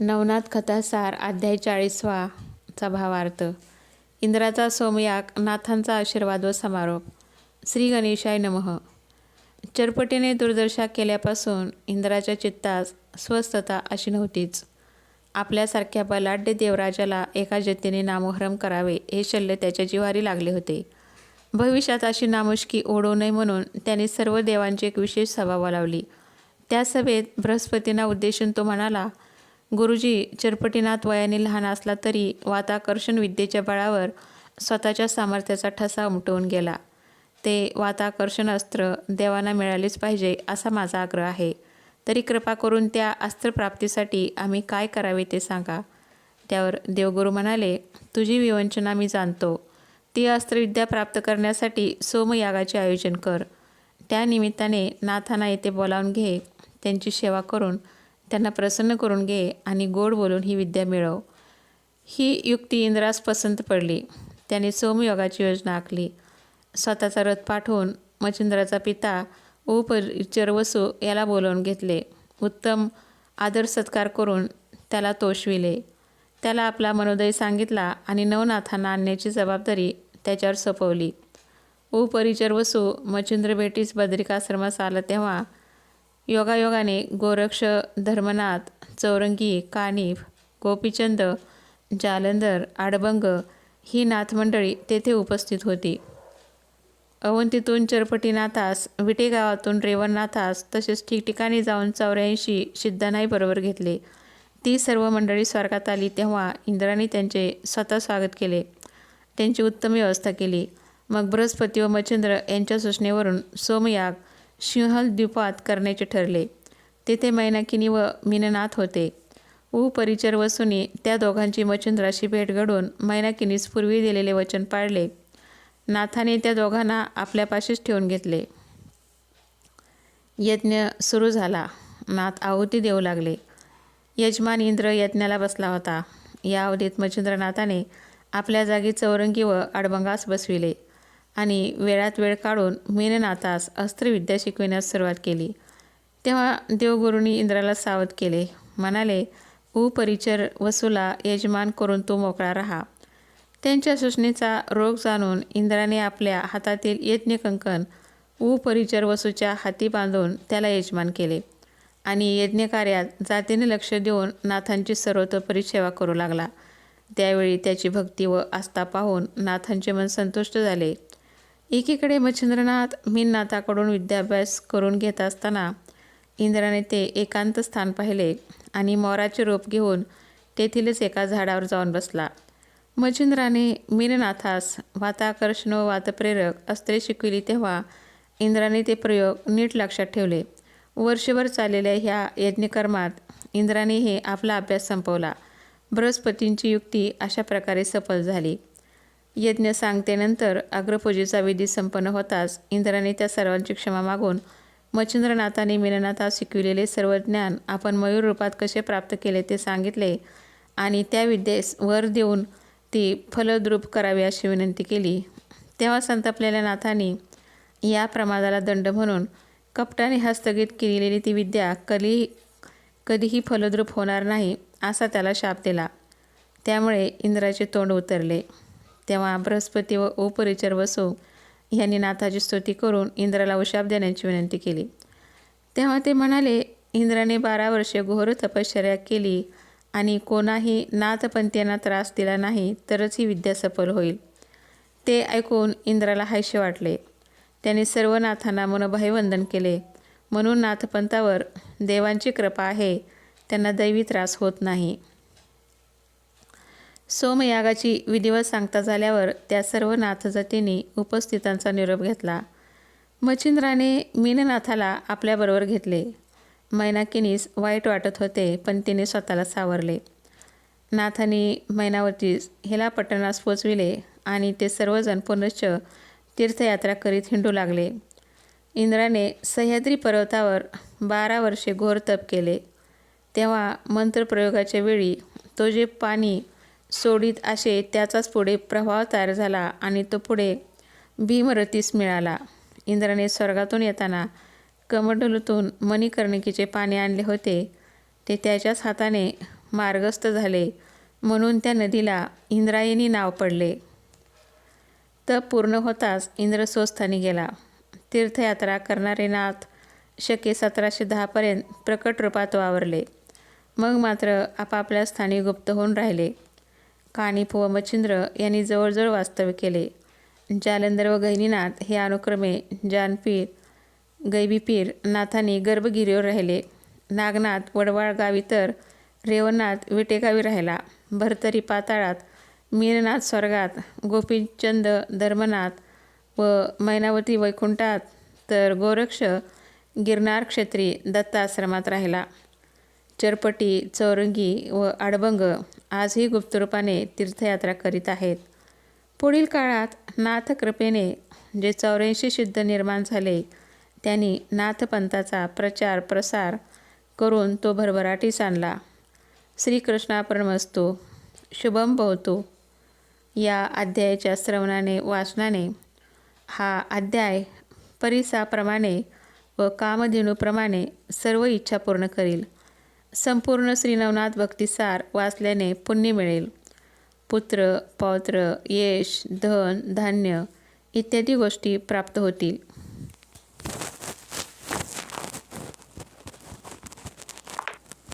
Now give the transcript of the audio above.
नवनाथ कथासार अध्याय चाळीसवा चा भावार्थ इंद्राचा सोमयाग नाथांचा आशीर्वाद व समारोप. श्री गणेशाय नमः. चरपटीने दुर्दशा केल्यापासून इंद्राच्या चित्तास स्वस्थता अशी नव्हतीच. आपल्यासारख्या बलाढ्य देवराजाला एका जतीने नामोहरम करावे हे शल्य त्याच्या जिवारी लागले होते. भविष्यात अशी नामुष्की ओढू नये म्हणून त्याने सर्व देवांची एक विशेष सभा बोलावली. त्या सभेत बृहस्पतींना उद्देशून तो म्हणाला गुरुजी चिरपटीनाथ वयाने लहान असला तरी वाताकर्षण विद्येच्या बळावर स्वतःच्या सामर्थ्याचा ठसा उमटवून गेला. ते वाताकर्षण अस्त्र देवांना मिळालेच पाहिजे असा माझा आग्रह आहे. तरी कृपा करून त्या अस्त्रप्राप्तीसाठी आम्ही काय करावे ते सांगा. त्यावर देवगुरू म्हणाले तुझी विवंचना मी जाणतो. ती अस्त्रविद्या प्राप्त करण्यासाठी सोमयागाचे आयोजन कर. त्या निमित्ताने नाथांना येथे बोलावून घे. त्यांची सेवा करून त्यांना प्रसन्न करून घे आणि गोड बोलून ही विद्या मिळव. ही युक्ती इंद्रास पसंत पडली. त्याने सोमयोगाची योजना आखली. स्वतःचा रथ पाठवून मच्छिंद्राचा पिता उपचरवसू याला बोलवून घेतले. उत्तम आदर सत्कार करून त्याला तोषविले. त्याला आपला मनोदय सांगितला आणि नवनाथांना आणण्याची जबाबदारी त्याच्यावर सोपवली. उपरिचर वसू मच्छिंद्र बेटीस बद्रिकाश्रमास आला तेव्हा योगायोगाने गोरक्ष धर्मनाथ चौरंगी कानिफ गोपीचंद जालंधर आडबंग ही नाथमंडळी तेथे उपस्थित होती. अवंतीतून चरपटीनाथास विटे गावातून रेवणनाथास तसेच ठिकठिकाणी जाऊन चौऱ्याऐंशी सिद्धनाई बरोबर घेतले. ती सर्व मंडळी स्वर्गात आली तेव्हा इंद्राने त्यांचे स्वतः स्वागत केले. त्यांची उत्तम व्यवस्था केली. मग बृहस्पती व मच्छिंद्र यांच्या सूचनेवरून सोमयाग सिंहल द्वीपात करण्याचे ठरले. तेथे मैनाकिनी व मीननाथ होते. उपरिचर वसूने त्या दोघांची मच्छिंद्राशी भेट घडून मैनाकिनीस पूर्वी दिलेले वचन पाळले. नाथाने त्या दोघांना आपल्यापाशीच ठेवून घेतले. यज्ञ सुरू झाला. नाथ आहुती देऊ लागले. यजमान इंद्र यज्ञाला बसला होता. या अवधीत मच्छिंद्रनाथाने आपल्या जागी चौरंगी व आडबंगास बसविले. आणि वेळात वेळ काढून मेननाथास अस्त्रविद्या शिकविण्यास सुरुवात केली. तेव्हा देवगुरूंनी इंद्राला सावध केले. म्हणाले उपरिचर वसूला यजमान करून तू मोकळा राहा. त्यांच्या सूचनेचा रोग जाणून इंद्राने आपल्या हातातील यज्ञकंकण उपरिचर वसूच्या हाती बांधून त्याला यजमान केले आणि यज्ञकार्यात जातीने लक्ष देऊन नाथांची सर्वतोपरी सेवा करू लागला. त्यावेळी त्याची भक्ती व आस्था पाहून नाथांचे मन संतुष्ट झाले. एकीकडे मच्छिंद्रनाथ मीननाथाकडून विद्याभ्यास करून घेत असताना इंद्राने ते एकांत स्थान पाहिले आणि मोराचे रोप घेऊन तेथीलच एका झाडावर जाऊन बसला. मच्छिंद्राने मीननाथास वाताकर्षण व वातप्रेरक अस्त्रे शिकविली तेव्हा इंद्राने ते प्रयोग नीट लक्षात ठेवले. वर्षभर चाललेल्या ह्या यज्ञकर्मात इंद्राने हे आपला अभ्यास संपवला. बृहस्पतींची युक्ती अशा प्रकारे सफल झाली. यज्ञ सांगतेनंतर अग्रपूजेचा विधी संपन्न होताच इंद्राने त्या सर्वांची क्षमा मागून मच्छिंद्रनाथाने मीननाथास शिकविलेले सर्व ज्ञान आपण मयूर रूपात कसे प्राप्त केले ते सांगितले आणि त्या विद्येस वर देऊन ती फलद्रूप करावी अशी विनंती केली. तेव्हा संतापलेल्या नाथांनी या प्रमादाला दंड म्हणून कपटाने हस्तगित केलेली ती विद्या कधी कधीही फलद्रूप होणार नाही असा त्याला शाप दिला. त्यामुळे इंद्राचे तोंड उतरले. तेव्हा बृहस्पती व उपरिचर वसो यांनी नाथाची स्तुती करून इंद्राला उशाप देण्याची विनंती केली. तेव्हा ते म्हणाले इंद्राने बारा वर्षे घोर तपश्चर्या केली आणि कोणाही नाथपंथीयांना त्रास दिला नाही तरच ही विद्या सफल होईल. ते ऐकून इंद्राला हायशे वाटले. त्याने सर्व नाथांना मनोभावी वंदन केले. म्हणून नाथपंथावर देवांची कृपा आहे त्यांना दैवी त्रास होत नाही. सोमयागाची विधिवत सांगता झाल्यावर त्या सर्व नाथजातींनी उपस्थितांचा निरोप घेतला. मच्छिंद्राने मीननाथाला आपल्याबरोबर घेतले. मैनाकिनीस वाईट वाटत होते पण तिने स्वतःला सावरले. नाथाने मैनावतीस हिला पट्टणास पोचविले आणि ते सर्वजण पुनश्च तीर्थयात्रा करीत हिंडू लागले. इंद्राने सह्याद्री पर्वतावर बारा वर्षे घोर तप केले. तेव्हा मंत्रप्रयोगाच्या वेळी तो जे पाणी सोडीत असे त्याचाच पुढे प्रवाह तयार झाला आणि तो पुढे भीमरतीस मिळाला. इंद्राने स्वर्गातून येताना कमंडलूतून मणिकर्णिकेचे पाणी आणले होते. ते त्याच्याच हाताने मार्गस्थ झाले. म्हणून त्या नदीला इंद्रायणी नाव पडले. तप पूर्ण होताच इंद्र स्वस्थानी गेला. तीर्थयात्रा करणारे नाथ शके सतराशे दहापर्यंत प्रकट रूपात वावरले. मग मात्र आपापल्या स्थानी गुप्त होऊन राहिले. कानिफ व मच्छिंद्र यांनी जवळजवळ वास्तव्य केले. जालंधर व गहिनीनाथ हे अनुक्रमे जानपीर गैबीपीर नाथांनी गर्भगिरीवर राहिले. नागनाथ वडवाळ गावी तर रेवनाथ विटेगावी राहिला. भरतरी पाताळात मीननाथ स्वर्गात गोपीचंद धर्मनाथ व मैनावती वैकुंठात तर गोरक्ष गिरनार क्षेत्री दत्ताश्रमात राहिला. चरपटी चौरंगी व आडबंग आजही गुप्तरूपाने तीर्थयात्रा करीत आहेत. पुढील काळात नाथकृपेने जे चौऱ्याऐंशी सिद्ध निर्माण झाले त्यांनी नाथपंथाचा प्रचार प्रसार करून तो भरभराटीस आणला. श्रीकृष्णापरमस्तू शुभम भवतो. या अध्यायाच्या श्रवणाने वाचनाने हा अध्याय परिसाप्रमाणे व कामधेनूप्रमाणे सर्व इच्छा पूर्ण करील. संपूर्ण श्रीनवनाथ भक्तिसार वाचल्याने पुण्य मिळेल. पुत्र पौत्र यश धन धान्य इत्यादी गोष्टी प्राप्त होतील.